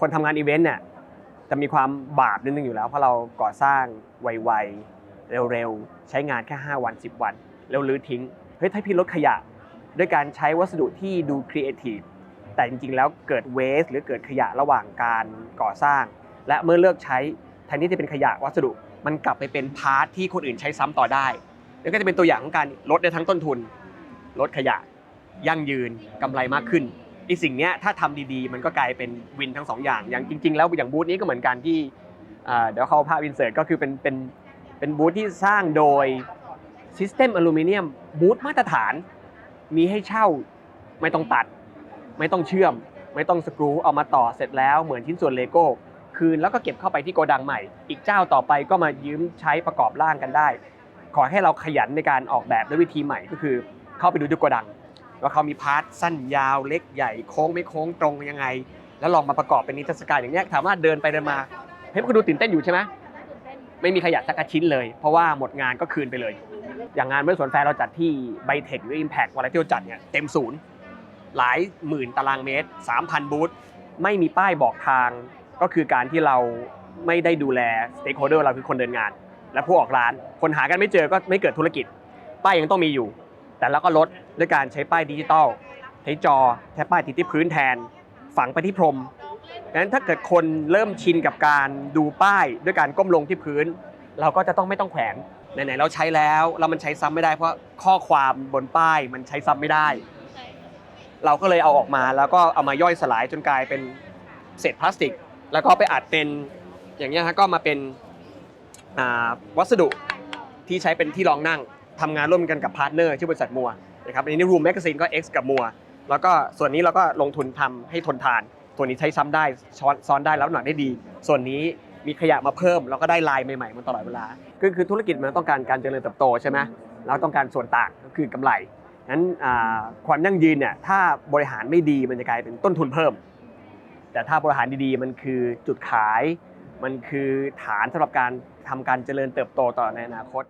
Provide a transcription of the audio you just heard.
คนทำงานอีเวนต์เนี่ยจะมีความบาปนิดนึงอยู่แล้วเพราะเราก่อสร้างไวๆเร็วๆ ใช้งานแค่ 5 วัน 10 วัน แล้วลื้อทิ้งเฮ้ยถ้าพี่ลดขยะ ด้วยการใช้วัสดุที่ดูครีเอทีฟแต่จริงๆ แล้วเกิดเวสหรือเกิดขยะระหว่างการก่อสร้าง และเมื่อเลิกใช้แทนที่จะเป็นขยะวัสดุมันกลับไปเป็นพาร์ทที่คนอื่นใช้ซ้ำต่อได้แล้วก็จะเป็นตัวอย่างของการลดได้ทั้งต้นทุน ลดขยะยั่งยืนกำไรมากขึ้น ไอสิ่งเนี้ยถ้าทำดีๆ มันก็กลายเป็นวินทั้งสองอย่างอย่างจริง ๆ แล้วอย่างบูธนี้ก็เหมือนกันที่เดี๋ยวเขาภาพอินเสิร์ตก็คือเป็นเป็นเป็นบูธที่สร้างโดย System อลูมิเนียมบูธมาตรฐาน มีให้เช่าไม่ต้องตัด ไม่ต้องเชื่อม ไม่ต้องสกรูเอามาต่อเสร็จแล้วเหมือนชิ้นส่วนเลโก้คืนแล้วก็เก็บเข้าไปที่โกดังใหม่ อีกเจ้าต่อไปก็มายืมใช้ประกอบร่างกันได้ ขอให้เราขยันในการออกแบบด้วยวิธีใหม่ก็คือ เข้าไปดูที่โกดัง ว่าเขามีพาร์ทสั้นยาวเล็กใหญ่โค้งไม่โค้งตรงยังไง แล้วลองมาประกอบเป็นนิทรรศการอย่างนี้ยถามว่าเดินไปเดินมาเฮ้ยคุณดูตื่นเต้นอยู่ใช่ไหมไม่มีขยะสักชิ้นเลย เพราะว่าหมดงานก็คืนไปเลย อย่างงานเมื่อสวนแฟร์เราจัดที่ไบเทคหรือ Impact วันที่เราจัดเนี่ยเต็มศูนย์หลายหมื่นตารางเมตร 3,000 บูธไม่มีป้ายบอกทาง ก็คือการที่เราไม่ได้ดูแลสเต็กโฮเดอร์เราคือคนเดินงาน และผู้ออกร้าน คนหากันไม่เจอก็ไม่เกิดธุรกิจ ป้ายยังต้องมีอยู่ แต่เราก็ลดด้วยการใช้ป้ายดิจิตอลใช้จอแทป้ายติดที่พื้นแทน ฝังไปที่พรมดังนั้นถ้าเกิดคนเริ่มชินกับการดูป้ายด้วยการก้มลงที่พื้น เราก็จะต้องไม่ต้องแขวนไหนๆเราใช้แล้วแล้วมันใช้ซ้ำไม่ได้เพราะข้อความบนป้ายมันใช้ซ้ำไม่ได้ เราก็เลยเอาออกมาแล้วก็เอามาย่อยสลายจนกลายเป็นเศษพลาสติก แล้วก็ไปอัดเป็นอย่างเงี้ยฮะก็มาเป็นวัสดุที่ใช้เป็นที่รองนั่ง ทำงานร่วมกันกับพาร์ทเนอร์ที่บริษัทมัวนะครับอันนี้รูมแมกซีนก็ X กับมัว แล้วก็ส่วนนี้เราก็ลงทุนทำให้ทนทาน ตัวนี้ใช้ซ้ำได้ช้อนซ้อนได้แล้วหนักได้ดี ส่วนนี้มีขยะมาเพิ่มแล้วก็ได้ลายใหม่ๆมาตลอดเวลาก็คือธุรกิจมันต้องการการเจริญเติบโตใช่ไหมแล้วต้องการส่วนต่างก็คือกำไรงั้นความยั่งยืนเนี่ยถ้าบริหารไม่ดีมันจะกลายเป็นต้นทุนเพิ่ม แต่ถ้าบริหารดีๆ มันคือจุดขาย มันคือฐานสำหรับการทำการเจริญเติบโตต่อในอนาคต